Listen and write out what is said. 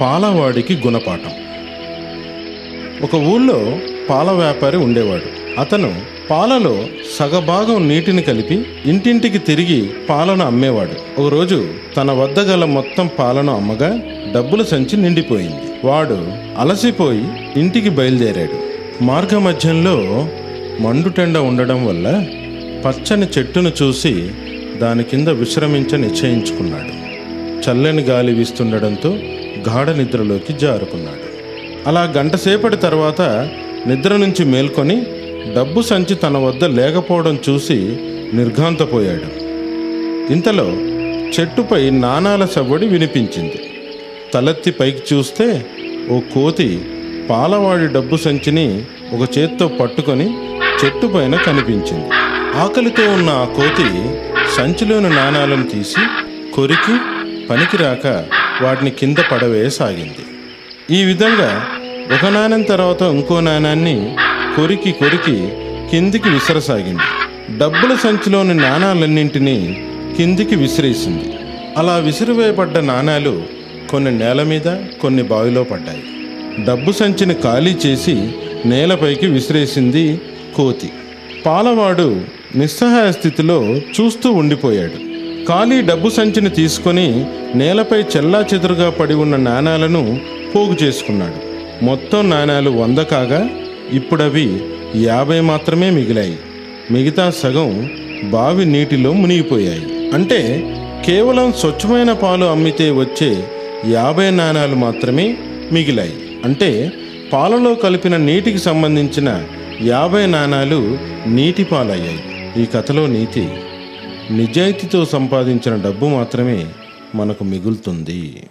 పాలవాడికి గుణపాఠం. ఒక ఊళ్ళో పాల వ్యాపారి ఉండేవాడు. అతను పాలలో సగభాగం నీటిని కలిపి ఇంటింటికి తిరిగి పాలను అమ్మేవాడు. ఒకరోజు తన వద్ద గల మొత్తం పాలను అమ్మగా డబ్బుల సంచి నిండిపోయింది. వాడు అలసిపోయి ఇంటికి బయలుదేరాడు. మార్గ మధ్యంలో మండుటెండ ఉండడం వల్ల పచ్చని చెట్టును చూసి దాని కింద విశ్రమించ నిశ్చయించుకున్నాడు. చల్లని గాలి వీస్తుండడంతో గాఢ నిద్రలోకి జారుకున్నాడు. అలా గంటసేపటి తర్వాత నిద్ర నుంచి మేల్కొని డబ్బు సంచి తన వద్ద లేకపోవడం చూసి నిర్ఘాంతపోయాడు. ఇంతలో చెట్టుపై నాణాల సవ్వడి వినిపించింది. తలెత్తి పైకి చూస్తే ఓ కోతి పాలవాడి డబ్బు సంచిని ఒక చేత్తో పట్టుకొని చెట్టు పైన కనిపించింది. ఆకలితో ఉన్న ఆ కోతి సంచిలోని నాణాలను తీసి కొరికి పనికిరాక వాటిని కింద పడవేయసాగింది. ఈ విధంగా ఒక నాణం తర్వాత ఇంకో నాణాన్ని కొరికి కొరికి కిందికి విసరసాగింది. డబ్బుల సంచిలోని నాణాలన్నింటినీ కిందికి విసిరేసింది. అలా విసిరివేయబడ్డ నాణాలు కొన్ని నేల మీద కొన్ని బావిలో పడ్డాయి. డబ్బు సంచిని ఖాళీ చేసి నేలపైకి విసిరేసింది కోతి. పాలవాడు నిస్సహాయ స్థితిలో చూస్తూ ఉండిపోయాడు. ఖాళీ డబ్బు సంచిని తీసుకొని నేలపై చెల్లా చెదురుగా పడి ఉన్న నాణాలను పోగు చేసుకున్నాడు. మొత్తం నాణాలు వంద కాగా ఇప్పుడవి యాభై మాత్రమే మిగిలాయి. మిగతా సగం బావి నీటిలో మునిగిపోయాయి. అంటే కేవలం స్వచ్ఛమైన పాలు అమ్మితే వచ్చే యాభై నాణాలు మాత్రమే మిగిలాయి. అంటే పాలలో కలిపిన నీటికి సంబంధించిన యాభై నాణాలు నీటి పాలయ్యాయి. ఈ కథలో నీతి నిజాయితీతో సంపాదించిన డబ్బు మాత్రమే మనకు మిగులుతుంది.